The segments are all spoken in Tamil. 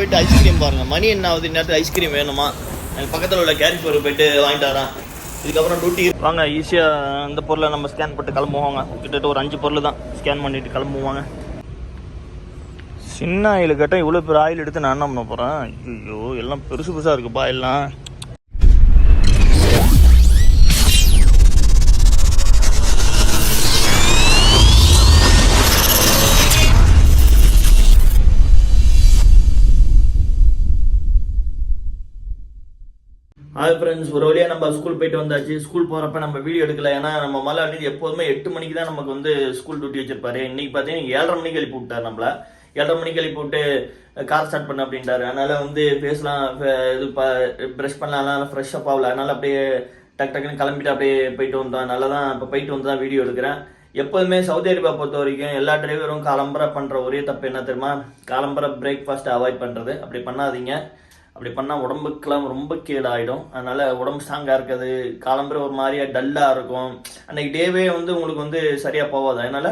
போயிட்டு ஐஸ்கிரீம் பாருங்க. மணி என்ன ஆகுது? இந்நேரத்தில் ஐஸ்கிரீம் வேணுமா? எனக்கு பக்கத்தில் உள்ள கேரி ஸ்டோர் போயிட்டு வாங்கிட்டு வரேன். இதுக்கப்புறம் டியூட்டி வாங்க ஈஸியாக அந்த பொருளை நம்ம ஸ்கேன் பண்ணிட்டு கிளம்புவாங்க கிட்டத்தட்ட ஒரு அஞ்சு பொருள் தான் ஸ்கேன் பண்ணிட்டு கிளம்புவாங்க சின்ன ஆயில் கேட்டால் இவ்வளோ பெரிய ஆயில் எடுத்து நான் என்ன பண்ண போகிறேன் ஐயோ எல்லாம் பெருசு பெருசாக இருக்குப்பா எல்லாம். அது ஃப்ரெண்ட்ஸ் ஒரு வழியாக நம்ம ஸ்கூல் போயிட்டு வந்தாச்சு. ஸ்கூல் போகிறப்ப நம்ம வீடியோ எடுக்கல. ஏன்னா நம்ம மலை அடி எப்போதுமே எட்டு மணிக்கு தான் நமக்கு வந்து ஸ்கூல் டியூட்டி வச்சிருப்பாரு. இன்னைக்கு பார்த்தீங்கன்னா ஏழரை மணிக்கு எழுப்பி விட்டார் நம்மள. ஏழரை மணிக்கு எழுப்பி விட்டு கார் ஸ்டார்ட் பண்ண அப்படின்ட்டாரு அதனால வந்து ஃபேஸ்லாம் இது ப்ரஷ் பண்ணலாம். ஃப்ரெஷ் அப் ஆகல. அதனால அப்படியே டக் டக்குன்னு கிளம்பிட்டு அப்படியே போயிட்டு வந்தோம். அதனால தான் இப்போ போயிட்டு வந்து தான் வீடியோ எடுக்கிறேன். எப்போதுமே சவுதி அரேபியா பொறுத்த வரைக்கும் எல்லா டிரைவரும் காலம்பரை பண்ணுற ஒரே தப்பு என்ன தெரியுமா? காலம்பரை பிரேக்ஃபாஸ்ட்டை அவாய்ட் பண்ணுறது அப்படி பண்ணாதீங்க. அப்படி பண்ணால் உடம்புக்கெல்லாம் ரொம்ப கேடாயிடும். அதனால உடம்பு ஸ்ட்ராங்காக இருக்காது காலம்புரை ஒரு மாதிரியா டல்லாக இருக்கும். அன்னைக்கு டேவே வந்து உங்களுக்கு வந்து சரியாக போகாது. அதனால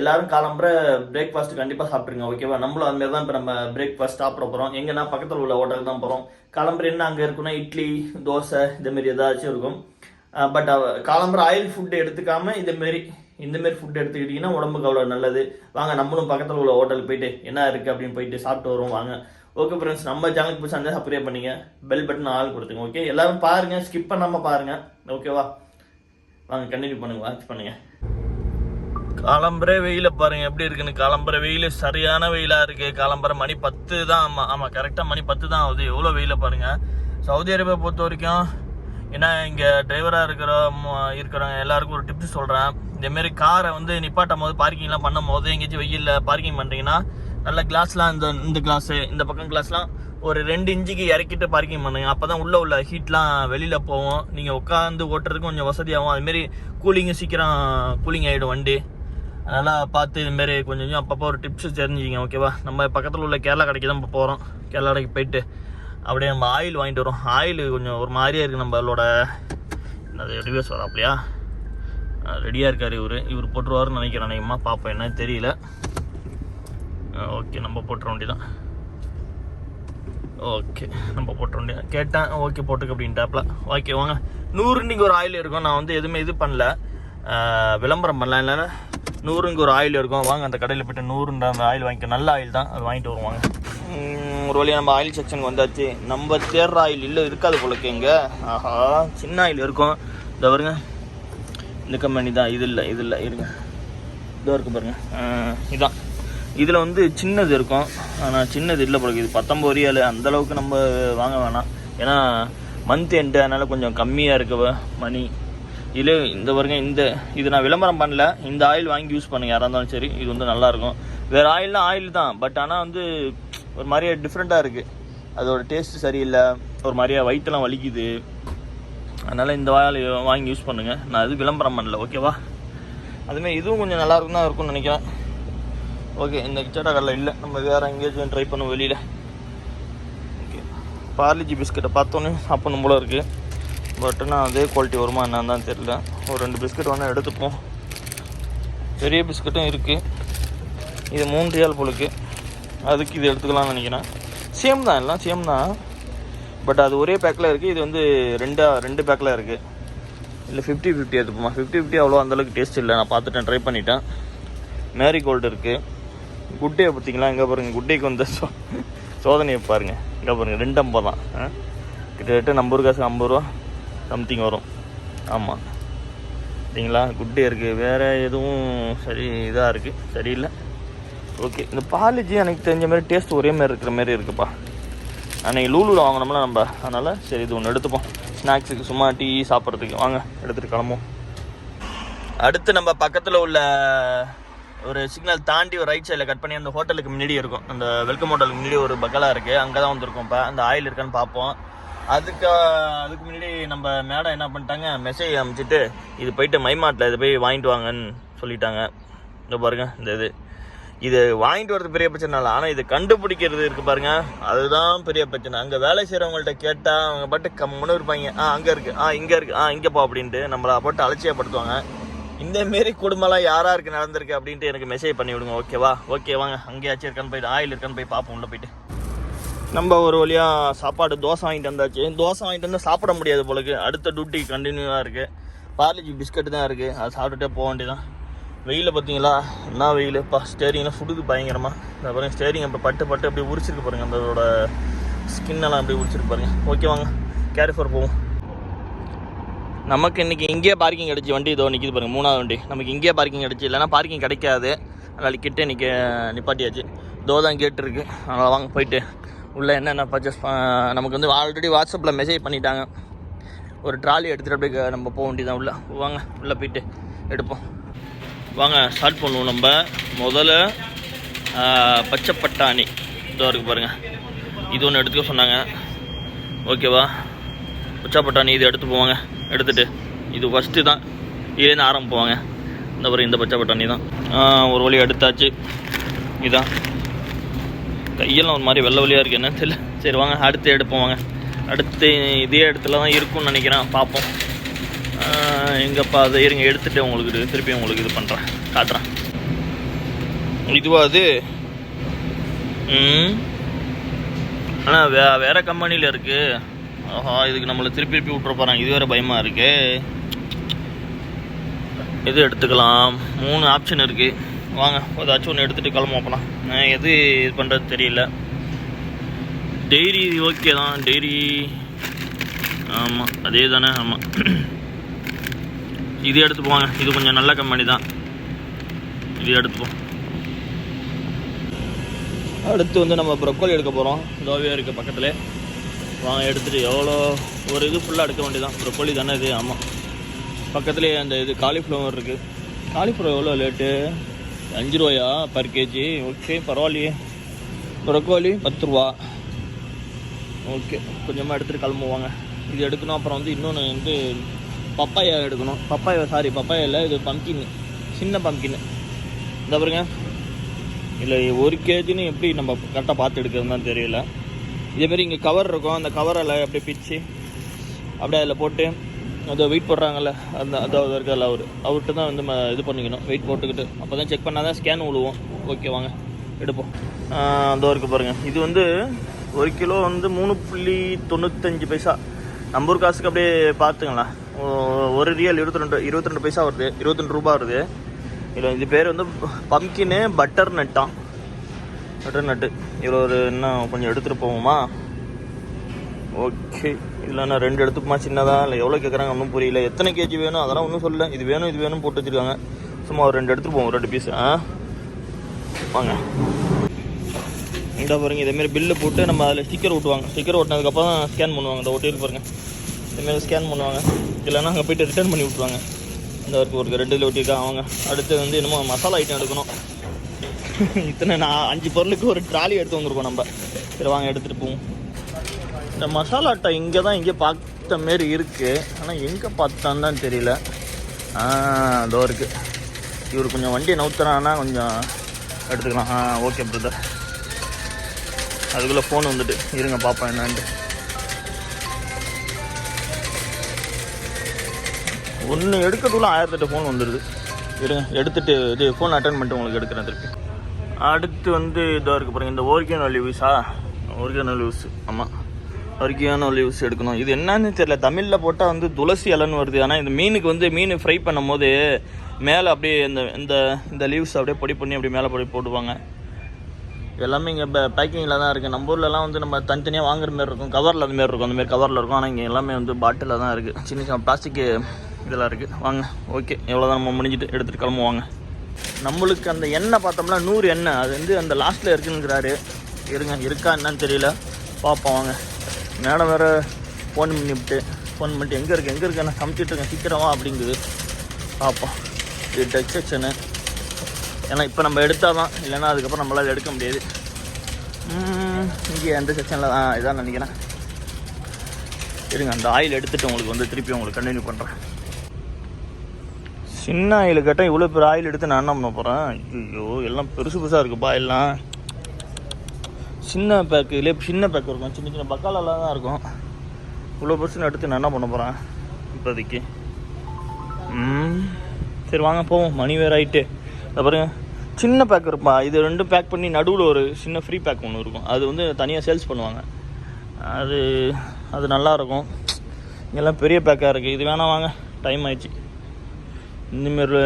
எல்லாரும் காலம்பரை பிரேக்ஃபாஸ்ட் கண்டிப்பாக சாப்பிட்ருங்க ஓகேவா நம்மளும் அதுமாரி தான் இப்போ நம்ம பிரேக்ஃபாஸ்ட் சாப்பிட போகிறோம் எங்கன்னா பக்கத்தில் உள்ள ஹோட்டலுக்கு தான் போகிறோம் காலம்புரை என்ன அங்கே இருக்குன்னா இட்லி தோசை இதுமாரி ஏதாச்சும் இருக்கும். பட் காலம்புரை ஆயில் ஃபுட் எடுத்துக்காமல் இந்த மாரி இந்த ஃபுட் எடுத்துக்கிட்டிங்கன்னா உடம்புக்கு அவ்வளோ நல்லது. வாங்க நம்மளும் பக்கத்தில் உள்ள ஹோட்டலுக்கு போயிட்டு என்ன இருக்குது அப்படின்னு போயிட்டு சாப்பிட்டு வருவோம். வாங்க. ஓகே ஃப்ரெண்ட்ஸ் நம்ம சேனலுக்கு பிடிச்சா இருந்தால் சப்ஸ்கிரைப் பண்ணிங்க. பெல் பட்டன் ஆள் கொடுத்துங்க ஓகே எல்லாரும் பாருங்க ஸ்கிப் பண்ணாமல் பாருங்க. ஓகேவா வாங்க கண்டினியூ பண்ணுங்க வாட்ச் பண்ணுங்க. காலம்பரை வெயில பாருங்க எப்படி இருக்குன்னு? காலம்பரை வெயில் சரியான வெயிலா இருக்கு. காலம்பரை மணி பத்து தான். ஆமா ஆமா கரெக்டா மணி பத்து தான் ஆகுது. எவ்வளோ வெயில பாருங்க. சவுதி அரேபியா பொறுத்த வரைக்கும் ஏன்னா இங்க டிரைவரா இருக்கிற இருக்கிறவங்க எல்லாருக்கும் ஒரு டிப்ஸ் சொல்றேன். இந்த மாதிரி காரை வந்து நிப்பாட்டும் போது பார்க்கிங்லாம் பண்ணும் போது எங்கேயாச்சும் வெயிலில் பார்க்கிங் பண்றீங்கன்னா நல்ல கிளாஸ்லாம் இந்த இந்த கிளாஸு இந்த பக்கம் கிளாஸ்லாம் ஒரு ரெண்டு இன்ச்சுக்கு இறக்கிட்டு பார்க்கிங் பண்ணுங்க அப்போ தான் உள்ள உள்ள ஹீட்லாம் வெளியில் போவோம் நீங்கள் உட்காந்து ஓட்டுறதுக்கு கொஞ்சம் வசதியாகும். அதுமாரி கூலிங்கும் சீக்கிரம் கூலிங் ஆகிடும் வண்டி. அதனால் பார்த்து இதுமாரி கொஞ்சம் கொஞ்சம் அப்பப்போ ஒரு டிப்ஸ் தெரிஞ்சுக்கிங்க ஓகேவா நம்ம பக்கத்தில் உள்ள கேரளா கடைக்கு தான் இப்போ போகிறோம் கேரளா கடைக்கு போயிட்டு அப்படியே நம்ம ஆயில் வாங்கிட்டு வரோம். ஆயில் கொஞ்சம் ஒரு மாதிரியாக இருக்குது நம்மளோட என்னது ரிவ்யூஸ் வராப்லையா? ரெடியாக இருக்கார் இவர். இவர் போட்டுருவாருன்னு நினைக்கிறேன். அநேகமாக பார்ப்போம் என்னன்னு தெரியல. ஓகே நம்ம போட்டுற வேண்டியதான் ஓகே நம்ம போட்டுற வேண்டியதான் கேட்டேன் ஓகே போட்டுக்க அப்படின்ட்டாப்ல. ஓகே வாங்க. நூறு ஒரு ஆயில் இருக்கும். நான் வந்து எதுவுமே இது பண்ணல. விளம்பரம் பண்ணல. இல்லைன்னா நூறுங்க ஒரு ஆயில் இருக்கும். வாங்க அந்த கடையில் போய்ட்டு நூறுன்ற அந்த ஆயில் வாங்கிக்க. நல்ல ஆயில் தான். அது வாங்கிட்டு வருவாங்க ஒரு வழியாக நம்ம ஆயில் செக்ஷனுக்கு வந்தாச்சு. நம்ம தேடுற ஆயில் இல்லை இருக்காது போலக்கு இங்கே. ஆஹா சின்ன ஆயில் இருக்கும். இந்த வருங்க இந்த கம்பெனி தான். இது இல்லை இது இல்லை. இருங்க. இதோ இருக்கு பாருங்க. இதான். இதில் வந்து சின்னது இருக்கும். ஆனால் சின்னது இல்லை பிறகு இது பத்தொம்பது ரியால். அந்த அளவுக்கு நம்ம வாங்க வேணாம். ஏன்னா மந்த் எண்டு அதனால் கொஞ்சம் கம்மியாக இருக்கு மணி இதில் இந்த வரைக்கும் இந்த இது நான் விளம்பரம் பண்ணல. இந்த ஆயில் வாங்கி யூஸ் பண்ணுங்கள் யாராக இருந்தாலும் சரி இது வந்து நல்லாயிருக்கும் வேறு ஆயில்னால் ஆயில் தான். பட் ஆனால் வந்து ஒரு மாதிரியாக டிஃப்ரெண்ட்டாக இருக்குது அதோட டேஸ்ட்டு சரியில்லை. ஒரு மாதிரியா வயிற்றுலாம் வலிக்குது. அதனால் இந்த ஆயில் வாங்கி யூஸ் பண்ணுங்கள் நான் இது விளம்பரம் பண்ணல. ஓகேவா அதுமாதிரி இதுவும் கொஞ்சம் நல்லாயிருக்கும் தான் இருக்கும்னு நினைக்கிறேன். ஓகே இந்த கிச்சடா கடையில் இல்லை. நம்ம வேறு எங்கேயாச்சும் ட்ரை பண்ணுவோம் வெளியில். ஓகே பார்லிஜி பிஸ்கெட்டை பார்த்தோன்னே சாப்பிடணும் போல இருக்குது பட் நான் அதே குவாலிட்டி வருமா என்னன்னு தான் தெரியல. ஒரு ரெண்டு பிஸ்கெட் வேணால் எடுத்துப்போம். பெரிய பிஸ்கட்டும் இருக்குது இது மூணு ரியால் போலுக்கு அதுக்கு இது எடுத்துக்கலாம்னு நினைக்கிறேன். சேம் தான் எல்லாம் சேம் தான். பட் அது ஒரே பேக்கில் இருக்குது இது வந்து ரெண்டா ரெண்டு பேக்கில் இருக்குது இல்லை ஃபிஃப்டி ஃபிஃப்டி எடுத்துப்போமா? ஃபிஃப்டி ஃபிஃப்டி அவ்வளோ அந்தளவுக்கு டேஸ்ட் இல்லை. நான் பார்த்துட்டேன் ட்ரை பண்ணிட்டேன். மேரி கோல்டு இருக்குது குட்டே பார்த்தீங்களா? இங்கே பாருங்கள் குட்டேக்கு வந்த சோ சோதனையை பாருங்கள் இங்கே பாருங்கள் ரெண்டு ஐம்பது தான். ஆ? கிட்டத்தட்ட நம்பர் காசு ஐம்பது ரூபா சம்திங் வரும். ஆமாம் சரிங்களா? குட்டே இருக்குது வேறு எதுவும் சரி இதாக இருக்குது சரியில்லை. ஓகே இந்த பாலிஜி எனக்கு தெரிஞ்ச மாதிரி டேஸ்ட் ஒரே மாதிரி இருக்கிற மாதிரி இருக்குப்பா. அன்றைக்கி லூலூவில் வாங்கினோம்ல நம்ம. அதனால் சரி இது ஒன்று எடுத்துப்போம். ஸ்நாக்ஸுக்கு சும்மா டீ சாப்பிட்றதுக்கு. வாங்க எடுத்துகிட்டு கிளம்புவோம். அடுத்து நம்ம பக்கத்தில் உள்ள ஒரு சிக்னல் தாண்டி ஒரு ரைட் சைடில் கட் பண்ணி அந்த ஹோட்டலுக்கு முன்னாடி இருக்கும். அந்த வெல்கம் ஹோட்டலுக்கு முன்னாடி ஒரு பக்கலா இருக்குது அங்கே தான் வந்திருக்கோம் இப்போ அந்த ஆயில் இருக்கான்னு பார்ப்போம். அதுக்கு அதுக்கு முன்னாடி நம்ம மேடம் என்ன பண்ணிட்டாங்க? மெசேஜ் அமைச்சிட்டு இது போயிட்டு மைமாட்டில் இது போய் வாங்கிட்டு வாங்கன்னு சொல்லிட்டாங்க. இந்த பாருங்க இந்த இது. இது வாங்கிட்டு வரது பெரிய பிரச்சனை இல்லை. ஆனால் இது கண்டுபிடிக்கிறது இருக்குது பாருங்க. அதுதான் பெரிய பிரச்சனை. அங்கே வேலை செய்கிறவங்கள்ட்ட கேட்டால் அவங்க பாட்டு கம்முன்னு இருப்பாங்க. ஆ அங்கே இருக்குது ஆ இங்கே இருக்குது ஆ இங்கே போ அப்படின்ட்டு நம்மளை போட்டு அலட்சியப்படுத்துவாங்க. இந்த மாரி குடும்பம்லாம் யாரா இருக்கு நடந்திருக்கு அப்படின்ட்டு எனக்கு மெசேஜ் பண்ணி விடுங்க ஓகேவா ஓகே வாங்க. அங்கேயாச்சும் இருக்கான்னு போயிட்டு ஆயில் இருக்கான்னு போய் பார்ப்போம் உள்ள போயிட்டு. நம்ம ஒரு வழியாக சாப்பாடு தோசை வாங்கிட்டு வந்தாச்சு. தோசை வாங்கிட்டு வந்தால் சாப்பிட முடியாது போலக்கு அடுத்த டியூட்டி கண்டினியூவாக இருக்குது பார்லிஜி பிஸ்கட் தான் இருக்குது அதை சாப்பிட்டுட்டே போக வேண்டியதான் வெயிலில் பார்த்தீங்களா என்ன வெயில்? இப்போ ஸ்டேரிங்லாம் ஃபுட்டுக்கு பயங்கரமாக இந்த ஸ்டேரிங் அப்படி பட்டு பட்டு அப்படியே உரிச்சிருக்கு பாருங்கள் அதோட ஸ்கின் எல்லாம் அப்படியே உரிச்சிருக்கு பாருங்க. ஓகே வாங்க. கேரி ஃபார் போவோம். நமக்கு இன்றைக்கி இங்கேயே பார்க்கிங் கிடச்சி வண்டி இதோ நிற்கிது பாருங்க மூணாவது வண்டி. நமக்கு இங்கேயே பார்க்கிங் கிடச்சி இல்லைனா பார்க்கிங் கிடைக்காது. அதனால் கிட்டே நிற்க நிப்பாட்டியாச்சு. இதோ தான் கேட் இருக்குது அதனால் வாங்க போயிட்டு உள்ளே என்னென்ன பர்ச்சேஸ் நமக்கு வந்து ஆல்ரெடி வாட்ஸ்அப்பில் மெசேஜ் பண்ணிட்டாங்க. ஒரு ட்ராலி எடுத்துகிட்டு அப்படியே நம்ம போக வேண்டியதான் உள்ளே. வாங்க உள்ளே போயிட்டு எடுப்போம். வாங்க ஸ்டார்ட் பண்ணுவோம் நம்ம. முதல்ல பச்சை பட்டாணி. இதோ இருக்குது பாருங்கள் இது ஒன்று எடுத்துக்க சொன்னாங்க. ஓகேவா பச்சை பட்டாணி இது எடுத்து போவாங்க எடுத்துகிட்டு இது ஃபஸ்ட்டு தான். இதுலேருந்து ஆரம்பிப்பாங்க இந்த பிறகு இந்த பச்சை பட்டாணி தான். ஒரு வழி எடுத்தாச்சு. இதான். கையெல்லாம் ஒரு மாதிரி வெள்ளை வழியாக இருக்குது என்னன்னு தெரியல. சரி வாங்க அடுத்து எடுப்போம் வாங்க. அடுத்து இதே இடத்துல தான் இருக்கும்னு நினைக்கிறேன். பார்ப்போம். எங்கப்பா அதை இருங்க எடுத்துகிட்டு உங்களுக்கு திருப்பி உங்களுக்கு இது பண்ணுறேன் காட்டுறேன். இதுவாக அது? ஆனால் வே வேறு கம்பெனியில் இருக்குது ஆஹா இதுக்கு நம்மளை திருப்பி திருப்பி விட்டுற போகிறாங்க இது வேறு பயமாக இருக்கு. எது எடுத்துக்கலாம்? மூணு ஆப்ஷன் இருக்குது வாங்க ஏதாச்சும் ஒன்று எடுத்துகிட்டு கிளம்புவோம் நான் எது இது பண்ணுறது தெரியல. டெய்ரி ஓகே தான் டெய்ரி ஆமாம் அதே தானே ஆமாம் இது எடுத்து போங்க. இது கொஞ்சம் நல்ல கம்பெனி தான். இது எடுத்துப்போம் அடுத்து வந்து நம்ம ப்ரொக்கோலி எடுக்க போகிறோம் லோவியா இருக்குது பக்கத்தில். வாங்க எடுத்துகிட்டு எவ்வளோ ஒரு இது ஃபுல்லாக எடுக்க வேண்டியதான் ப்ரொக்கோலி தானே இது? ஆமாம் பக்கத்துலேயே அந்த இது காலிஃப்ளவர் இருக்குது காலிஃப்ளவர் எவ்வளோ லேட்டு அஞ்சு ரூபாயா பர் கேஜி ஓகே பரவாயில்லையே. ப்ரொக்கோலி பத்து ரூபா. ஓகே கொஞ்சமாக எடுத்துகிட்டு கிளம்புவாங்க இது எடுக்கணும். அப்புறம் வந்து இன்னொன்று வந்து பப்பாயா எடுக்கணும். பப்பாயா சாரி பப்பாயா இல்லை இது பம்கின் சின்ன பம்கின் இந்த பாருங்க. இல்லை ஒரு கேஜின்னு எப்படி நம்ம கரெக்டாக பார்த்து எடுக்கிறதுன்னு தான் தெரியல. இதேமாரி இங்கே கவர் இருக்கும். அந்த கவரில் அப்படியே பிச்சு அப்படியே அதில் போட்டு அதை வெயிட் போடுறாங்கல்ல அந்த அதாவது இருக்கல அவர் அவர்கிட்ட தான் வந்து ம- இது பண்ணிக்கணும் வெயிட் போட்டுக்கிட்டு. அப்போ தான் செக் பண்ணால் தான் ஸ்கேன் விழுவோம் ஓகே வாங்க எடுப்போம். அந்த இருக்கு பாருங்கள் இது வந்து ஒரு கிலோ வந்து மூணு புள்ளி தொண்ணூத்தஞ்சு பைசா. நம்ம ஊர் காசுக்கு அப்படியே பார்த்துங்களா ஒரு ரியல் இருபத்தி ரெண்டு இருபத்தி ரெண்டு பைசா வருது. இருபத்தி ரெண்டு ரூபா வருது. இதில் இது பேர் வந்து பம்கின்னு பட்டர் நட்டான் நட்டு நட்டு. இவ்வளோ ஒரு இன்னும் கொஞ்சம் எடுத்துகிட்டு போவோமா? ஓகே இதில் நான் ரெண்டு எடுத்துப்போமா சின்னதாக இல்லை எவ்வளோ கேட்குறாங்க ஒன்றும் புரியல. எத்தனை கேஜி வேணும்? அதெல்லாம் ஒன்றும் சொல்லல. இது வேணும் இது வேணும் போட்டு வச்சுருக்காங்க. சும்மா ஒரு ரெண்டு எடுத்துகிட்டு போவோம். ரெண்டு பீஸ் ஆ? வாங்க. இந்த பாருங்கள் இதேமாரி பில்லு போட்டு நம்ம அதில் ஸ்டிக்கர் ஓட்டுவாங்க ஸ்டிக்கர் ஓட்டினதுக்கப்புறம் தான் ஸ்கேன் பண்ணுவாங்க. இந்த ஒட்டியில் பாருங்கள் இதுமாரி ஸ்கேன் பண்ணுவாங்க. இல்லைன்னா அங்கே போயிட்டு ரிட்டர்ன் பண்ணி விட்ருவாங்க இந்த ஒர்க் ஒரு ரெண்டு இதில் ஒட்டியிருக்காங்க அவங்க. அடுத்து வந்து என்னமோ மசாலா ஐட்டம் எடுக்கணும். இத்தனை நான் அஞ்சு பொருளுக்கு ஒரு ட்ராலி எடுத்து வந்திருக்கோம் நம்ம. சரி வாங்க எடுத்துகிட்டு போவோம். இந்த மசாலா அட்டை இங்கே தான் இங்கே பார்த்த மாரி இருக்குது ஆனால் எங்கே பார்த்தான்னு தான் தெரியல. ஆ அதோ இருக்குது இவர் கொஞ்சம் வண்டியை நவுத்துறான்னா கொஞ்சம் எடுத்துக்கலாம். ஆ ஓகே பிரதர் அதுக்குள்ளே ஃபோன் வந்துட்டு. இருங்க பார்ப்போம் என்னான்ட்டு. ஒன்று எடுக்கிறதுக்குள்ள ஆயிரத்தெட்டு ஃபோன் வந்துடுது இருங்க எடுத்துகிட்டு இது ஃபோன் அட்டன் பண்ணிட்டு உங்களுக்கு எடுக்கிறேன் திருப்பி. அடுத்து வந்து இதாக இருக்க பாருங்கள் இந்த ஓர்கியன் ஒலிவ்ஸா ஓர்கியன் ஒலிவ்ஸ் ஆமாம் ஒர்கியன் ஒலிவ்ஸ் எடுக்கணும். இது என்னன்னு தெரியல தமிழில் போட்டால் வந்து துளசி இலன்னு வருது. ஆனால் இந்த மீனுக்கு வந்து மீன் ஃப்ரை பண்ணும்போது மேலே அப்படியே இந்த இந்த இந்த லீவ்ஸ் அப்படியே பொடி பண்ணி அப்படியே மேலே பொடி போடுவாங்க. எல்லாமே இங்கே பேக்கிங்கில் தான் இருக்குது நம்ம ஊர்லலாம் வந்து நம்ம தனித்தனியாக வாங்குற மாதிரி இருக்கும். கவரில் அந்த மாதிரி இருக்கும். அந்த மாதிரி கவரில் இருக்கும். ஆனால் இங்கே எல்லாமே வந்து பாட்டிலில் தான் இருக்குது சின்ன சின்ன பிளாஸ்டிக்கு இதெல்லாம் இருக்குது வாங்க ஓகே எவ்வளோ தான் நம்ம முடிஞ்சிட்டு எடுத்துகிட்டு கிளம்புவாங்க நம்மளுக்கு அந்த எண்ணெய் பார்த்தோம்னா நூறு எண்ணெய் அது வந்து அந்த லாஸ்ட்டில் இருக்குங்கிறாரு. இருங்க இருக்கா என்னன்னு தெரியல. பார்ப்போம் வாங்க. மேடம் வேறு ஃபோன் பண்ணிவிட்டு ஃபோன் பண்ணிட்டு எங்கே இருக்கு எங்கே இருக்கு? நான் சமைச்சிட்டு இருக்கேன் சீக்கிரமா அப்படிங்குது. பார்ப்போம். இது டச் ஏன்னா இப்போ நம்ம எடுத்தால் தான். இல்லைன்னா அதுக்கப்புறம் நம்மளால் எடுக்க முடியாது. இங்கே எந்த செக்ஷனில் தான். இதான் நினைக்கிறேன். இருங்க அந்த ஆயில் எடுத்துகிட்டு உங்களுக்கு வந்து திருப்பி உங்களுக்கு கண்டினியூ பண்ணுறேன் சின்ன ஆயில் கேட்டால் இவ்வளோ பெரிய ஆயில் எடுத்து நான் என்ன பண்ண போகிறேன் ஐயோ எல்லாம் பெருசு பெருசாக இருக்குப்பா எல்லாம். சின்ன பேக்கு இல்லையே சின்ன பேக் இருக்கும். சின்ன சின்ன பக்காலெல்லாம் தான் இருக்கும். இவ்வளோ பெருசுன்னு எடுத்து நான் என்ன பண்ண போகிறேன் இப்போதைக்கு. சரி வாங்க போவோம். மணி வேறு ஆயிட்டு. இதை பாருங்க. சின்ன பேக் இருப்பா இது ரெண்டும் பேக் பண்ணி நடுவில் ஒரு சின்ன ஃப்ரீ பேக் ஒன்று இருக்கும். அது வந்து தனியாக சேல்ஸ் பண்ணுவாங்க. அது அது நல்லாயிருக்கும் இங்கெல்லாம் பெரிய பேக்காக இருக்குது இது வேணாம் வாங்க. டைம் ஆயிடுச்சு. இந்தமாரி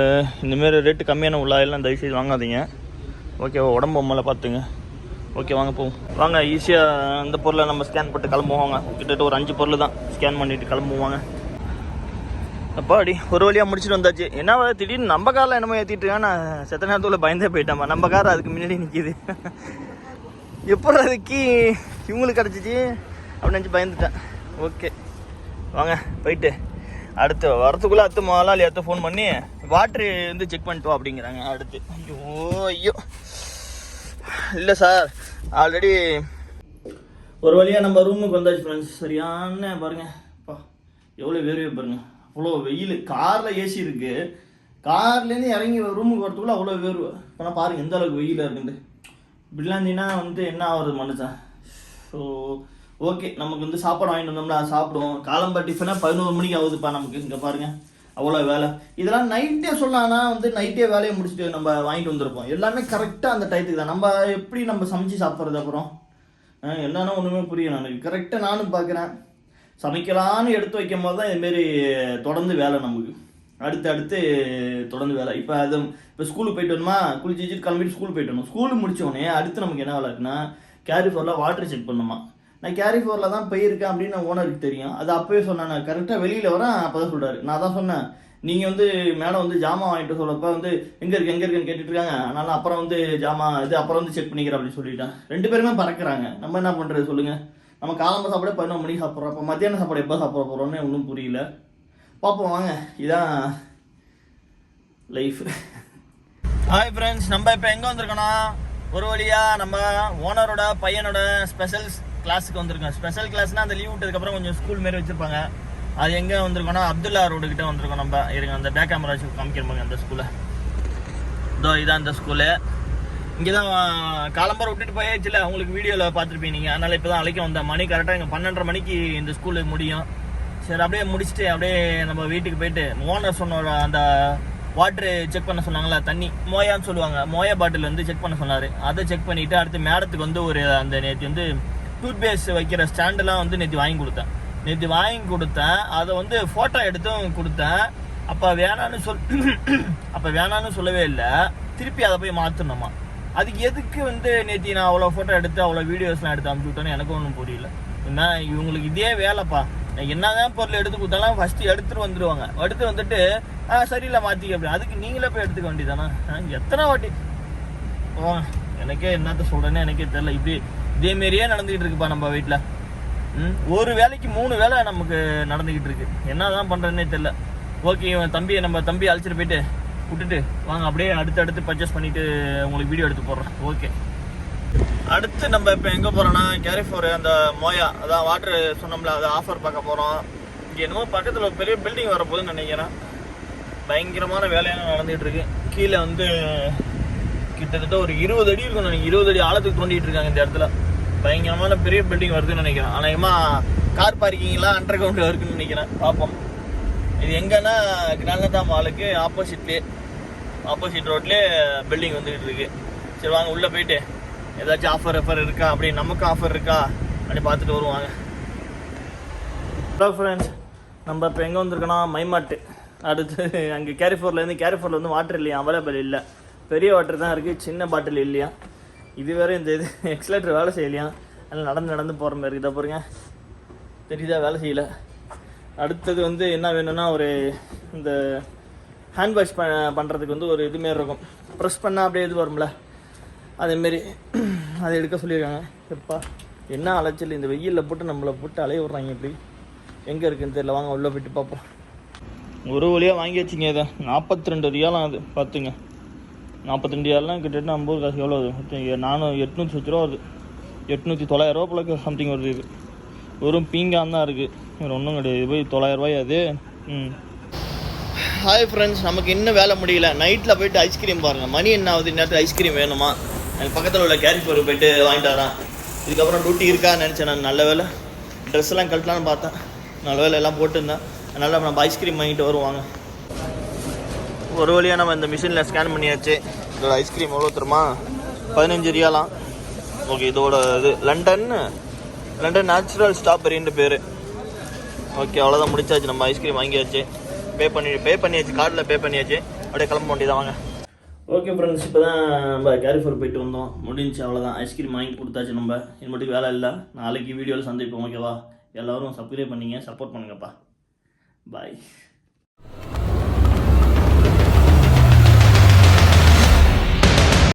இந்தமாரி ரேட்டு கம்மியான உள்ளாயெல்லாம் எல்லாம் தயவுசெய்து வாங்காதீங்க. ஓகேவா உடம்பு மேலே பார்த்துங்க. ஓகே வாங்க போவோம். வாங்க ஈஸியாக அந்த பொருளை நம்ம ஸ்கேன் பண்ணிட்டு கிளம்புவாங்க கிட்டத்தட்ட ஒரு அஞ்சு பொருள் தான். ஸ்கேன் பண்ணிட்டு கிளம்புவாங்க அப்பாடி ஒரு வழியாக முடிச்சுட்டு வந்தாச்சு. என்ன வர திடீர்னு நம்ம காரில் என்னமோ ஏற்றிட்டு இருக்கேன் நான் செத்த நேரத்தில் பயந்தே போயிட்டேன் நம்ம கார் அதுக்கு முன்னாடி நிற்கிது எப்போ அது கீ இவங்களுக்கு கிடச்சிச்சு? அப்படின்னு நினச்சி பயந்துட்டேன். ஓகே வாங்க போயிட்டு. அடுத்து வரத்துக்குள்ளே அத்து முதலாளி அடுத்து ஃபோன் பண்ணி வாட்ரு வந்து செக் பண்ணிட்டு வா அப்படிங்கிறாங்க அடுத்து. ஐயோ ஐயோ. இல்லை சார் ஆல்ரெடி ஒரு வழியாக நம்ம ரூமுக்கு வந்தாச்சு ஃப்ரெண்ட்ஸ் சரியான பாருங்க. அப்பா எவ்வளோ வேர்வை பாருங்க. அவ்வளோ வெயில். காரில் ஏசி இருக்கு. கார்லேருந்து இறங்கி ரூமுக்கு வரத்துக்குள்ள அவ்வளோ வேர்வை. இப்போ பாருங்க எந்த அளவுக்கு வெயிலாக இருக்குன்ட்டு. இப்படிலாம் இருந்தீங்கன்னா வந்து என்ன ஆகுறது மனுஷன் ஸோ ஓகே நமக்கு வந்து சாப்பாடு வாங்கிட்டு வந்தோம்னா சாப்பிடுவோம். காலம்பா டிஃபனாக பதினோரு மணிக்கு ஆகுதுப்பா நமக்கு இங்கே பாருங்க. அவ்வளோ வேலை. இதெல்லாம் நைட்டே சொல்லலாம்னா வந்து நைட்டே வேலையை முடிச்சுட்டு நம்ம வாங்கிட்டு வந்திருப்போம். எல்லாமே கரெக்டாக அந்த டயத்துக்கு தான். நம்ம எப்படி நம்ம சமைச்சு சாப்பிட்றது அப்புறம்? என்னன்னா ஒன்றுமே புரியல எனக்கு கரெக்டாக நானும் பார்க்குறேன் சமைக்கலான்னு எடுத்து வைக்கும் போது தான் இதுமாரி தொடர்ந்து வேலை நமக்கு. அடுத்து அடுத்து தொடர்ந்து வேலை. இப்போ அது இப்போ ஸ்கூலுக்கு போயிட்டு வரணுமா? குளிச்சு வச்சுட்டு கிளம்பிட்டு ஸ்கூல் போயிட்டு வரணும். ஸ்கூல் முடித்தோடனே அடுத்து நமக்கு என்ன வேலை இருக்குன்னா கேரி ஃபோரில் வாட்டர் செக் பண்ணணுமா? நான் கேரி ஃபோரில் தான் போயிருக்கேன் அப்படின்னு ஓனருக்கு தெரியும். அது அப்போவே சொன்னேன் நான். கரெக்டாக வெளியில் வரேன் அப்போ தான் சொல்கிறாரு நான் தான் சொன்னேன். நீங்கள் வந்து மேடம் வந்து ஜாமான் வாங்கிட்டு சொல்லப்போ வந்து எங்கே இருக்கு எங்கே இருக்குன்னு கேட்டுட்டு இருக்காங்க அதனால அப்புறம் வந்து ஜாமான் இது அப்புறம் வந்து செக் பண்ணிக்கிறேன் அப்படின்னு சொல்லிட்டேன். ரெண்டு பேருமே பறக்கிறாங்க. நம்ம என்ன பண்ணுறது சொல்லுங்கள் நம்ம காலம்ப சாப்பாடு பதினொன்று மணிக்கு சாப்பிட்றோம். அப்போ மத்தியான சாப்பாடு எப்போ சாப்பிட போகிறோன்னு ஒன்றும் புரியல. பார்ப்போம் வாங்க. இதான் லைஃப் ஹாய் ஃப்ரெண்ட்ஸ் நம்ம இப்போ எங்கே வந்திருக்கோன்னா ஒரு வழியாக நம்ம ஓனரோட பையனோட ஸ்பெஷல்ஸ் கிளாஸுக்கு வந்திருக்கோம். ஸ்பெஷல் கிளாஸ்னால் அந்த லீவ் விட்டதுக்கப்புறம் கொஞ்சம் ஸ்கூல் மாரி வச்சுருப்பாங்க. அது எங்கே வந்திருக்கோன்னா அப்துல்லா ரோடு கிட்ட வந்திருக்கோம் நம்ம. இருங்க அந்த பேக் கேமரா வச்சு காமிக்கிறோம் அந்த ஸ்கூலை இதோ இதான் அந்த ஸ்கூலு இங்கே தான் காலம்பரம் விட்டுட்டு போயாச்சுல. உங்களுக்கு வீடியோவில் பார்த்துருப்பீங்க நீங்கள் அதனால் இப்போ தான் அழைக்க வந்தேன். மணி கரெக்டாக இங்கே பன்னெண்டரை மணிக்கு இந்த ஸ்கூலு முடியும். சரி அப்படியே முடிச்சுட்டு அப்படியே நம்ம வீட்டுக்கு போயிட்டு ஓனர் சொன்ன அந்த வாட்ரு செக் பண்ண சொன்னாங்களா தண்ணி. மோயான்னு சொல்லுவாங்க. மோயா பாட்டில் வந்து செக் பண்ண சொன்னார். அதை செக் பண்ணிவிட்டு அடுத்து மேடத்துக்கு வந்து ஒரு அந்த நேற்று வந்து டூத் பேஸ்ட் வைக்கிற ஸ்டாண்டெல்லாம் வந்து நேற்று வாங்கி கொடுத்தேன். நேற்று வாங்கி கொடுத்தேன். அதை வந்து ஃபோட்டோ எடுத்தும் கொடுத்தேன். அப்போ வேணான்னு சொல் அப்போ வேணான்னு சொல்லவே இல்லை. திருப்பி அதை போய் மாற்றணுமா அதுக்கு எதுக்கு வந்து நேற்று நான் அவ்வளோ ஃபோட்டோ எடுத்து அவ்வளோ வீடியோஸ்லாம் எடுத்து அனுப்பிச்சு விட்டேன்னு எனக்கு ஒன்றும் புரியல. என்ன இவங்களுக்கு இதே வேலைப்பா. நான் என்னதான் பொருள் எடுத்து கொடுத்தாலும் ஃபஸ்ட்டு எடுத்துட்டு வந்துடுவாங்க எடுத்து வந்துட்டு ஆ சரியில்லை மாற்றிக்க அப்படி அதுக்கு நீங்களே போய் எடுத்துக்க வேண்டியதானா எத்தனை வாட்டி? ஓ எனக்கே என்னத்த சொல்கிறேன்னு எனக்கே தெரில இப்படி இதேமாரியே நடந்துக்கிட்டு இருக்குப்பா நம்ம வீட்டில் ஒரு வேலைக்கு மூணு வேலை நமக்கு நடந்துக்கிட்டு இருக்கு. என்ன தான் பண்ணுறதுனே தெரில ஓகே இவன் தம்பியை நம்ம தம்பியை அழைச்சிட்டு போயிட்டு விட்டுட்டு வாங்க அப்படியே அடுத்து அடுத்து பர்ச்சேஸ் பண்ணிட்டு உங்களுக்கு வீடியோ எடுத்து போடுறேன். ஓகே. அடுத்து நம்ம இப்போ எங்கே போகிறோன்னா கேரிஃபோர் அந்த மோயா அதான் வாட்டர் சொன்னோம்ல அதை ஆஃபர் பார்க்க போகிறோம் இங்கே என்னமோ பக்கத்தில் ஒரு பெரிய பில்டிங் வரப்போகுதுன்னு நினைக்கிறேன். பயங்கரமான வேலையெல்லாம் நடந்துகிட்டு இருக்கு. கீழே வந்து கிட்டத்தட்ட ஒரு இருபது அடி இருக்கும் நினைக்கிறேன். இருபது அடி ஆழத்துக்கு தோண்டிகிட்டு இருக்காங்க இந்த இடத்துல. பயங்கரமான பெரிய பில்டிங் வருதுன்னு நினைக்கிறேன். அநேகமாக கார் பார்க்கிங்லாம் அண்டர் கிரவுண்ட் இருக்குன்னு நினைக்கிறேன். பார்ப்போம் இது எங்கன்னா கிரானதா மாலுக்கு ஆப்போசிட்லேயே ஆப்போசிட் ரோட்லேயே பில்டிங் வந்துகிட்டு இருக்கு. சரி வாங்க உள்ளே போயிட்டு ஏதாச்சும் ஆஃபர் ஆஃபர் இருக்கா? அப்படி நமக்கு ஆஃபர் இருக்கா? அப்படி பார்த்துட்டு வருவாங்க ஹலோ ஃப்ரெண்ட்ஸ் நம்ம இப்போ எங்கே வந்திருக்கோன்னா மைமாட்டு. அடுத்து அங்கே கேரிஃபோர்லேருந்து கேரிஃபோரில் வந்து வாட்டர் இல்லையா? அவைலபிள் இல்லை. பெரிய வாட்டர் தான் இருக்குது சின்ன பாட்டில் இல்லையா? இது இந்த இது எக்ஸலேட்டர் வேலை செய்யலையா? அதில் நடந்து நடந்து போகிற மாதிரி இருக்குதா பாருங்க. தெரியுதா? வேலை செய்யலை. அடுத்தது வந்து என்ன வேணும்னா ஒரு இந்த ஹேண்ட் வாஷ் ப பண்ணுறதுக்கு வந்து ஒரு இது மாரி இருக்கும். ப்ரெஸ் பண்ணால் அப்படியே இது வரும்ல. அதேமாரி அதை எடுக்க சொல்லியிருக்காங்க. எப்பா என்ன அலைச்சல்? இந்த வெயிலில் போட்டு நம்மளை போட்டு அலைய விட்றாங்க இப்படி. எங்கே இருக்குன்னு தெரியல. வாங்க உள்ளே போயிட்டு பார்ப்போம். ஒரு வழியாக வாங்கி வச்சிங்க இதை. நாற்பத்தி ரெண்டு ரியாலாம் அது. பார்த்துங்க. நாற்பத்தஞ்சு ரெண்டு கிட்டத்தட்ட ஐம்பது காசு எவ்வளோ வருது? நானும் எட்நூற்றி வச்சு ரூபா வருது. எட்நூற்றி தொள்ளாயிரரூவா போல சம்திங் வருது இது. வெறும் பீங்கான் தான் இருக்குது வேறு ஒன்றும் கிடையாது. இது போய் தொள்ளாயிரரூபாய் அது. ம். ஹாய் ஃப்ரெண்ட்ஸ் நமக்கு இன்னும் வேலை முடியல. நைட்டில் போயிட்டு ஐஸ்கிரீம் பாருங்கள் மணி என்ன ஆகுது? நேரத்தில் ஐஸ்கிரீம் வேணுமா? எனக்கு பக்கத்தில் உள்ள கேரிஃபோர் போயிட்டு வாங்கிட்டு வரேன். இதுக்கப்புறம் டியூட்டி இருக்கான்னு நினச்சேன் நான். நல்ல வேலை ட்ரெஸ் எல்லாம் கழட்டலான்னு பார்த்தேன். நல்ல வேலை எல்லாம் போட்டுருந்தேன். அதனால் நம்ம ஐஸ்கிரீம் வாங்கிட்டு வருவாங்க ஒரு வழியாக நம்ம இந்த மிஷினில் ஸ்கேன் பண்ணியாச்சு. இதோட ஐஸ்கிரீம் எவ்வளோ தருமா பதினஞ்சு ரியாலாம். ஓகே இதோட இது லண்டன். லண்டன் நேச்சுரல் ஸ்ட்ராபெரின்னு பேர். ஓகே அவ்வளோதான் முடிச்சாச்சு. நம்ம ஐஸ்கிரீம் வாங்கியாச்சு. பே பண்ணி பே பண்ணியாச்சு. கார்டில் பே பண்ணியாச்சு. அப்படியே கிளம்ப வேண்டியதான் வாங்க. ஓகே ஃப்ரெண்ட்ஸ் இப்போ தான் நம்ம கேரிஃபோர் போயிட்டு வந்தோம். முடிஞ்சு அவ்வளோதான் ஐஸ்கிரீம் வாங்கி கொடுத்தாச்சு நம்ம. இது மட்டும் வேலை இல்லை. நாளைக்கு வீடியோவில் சந்திப்போம் ஓகேவா எல்லோரும் சப்ஸ்கிரைப் பண்ணிங்க சப்போர்ட் பண்ணுங்கப்பா. பாய்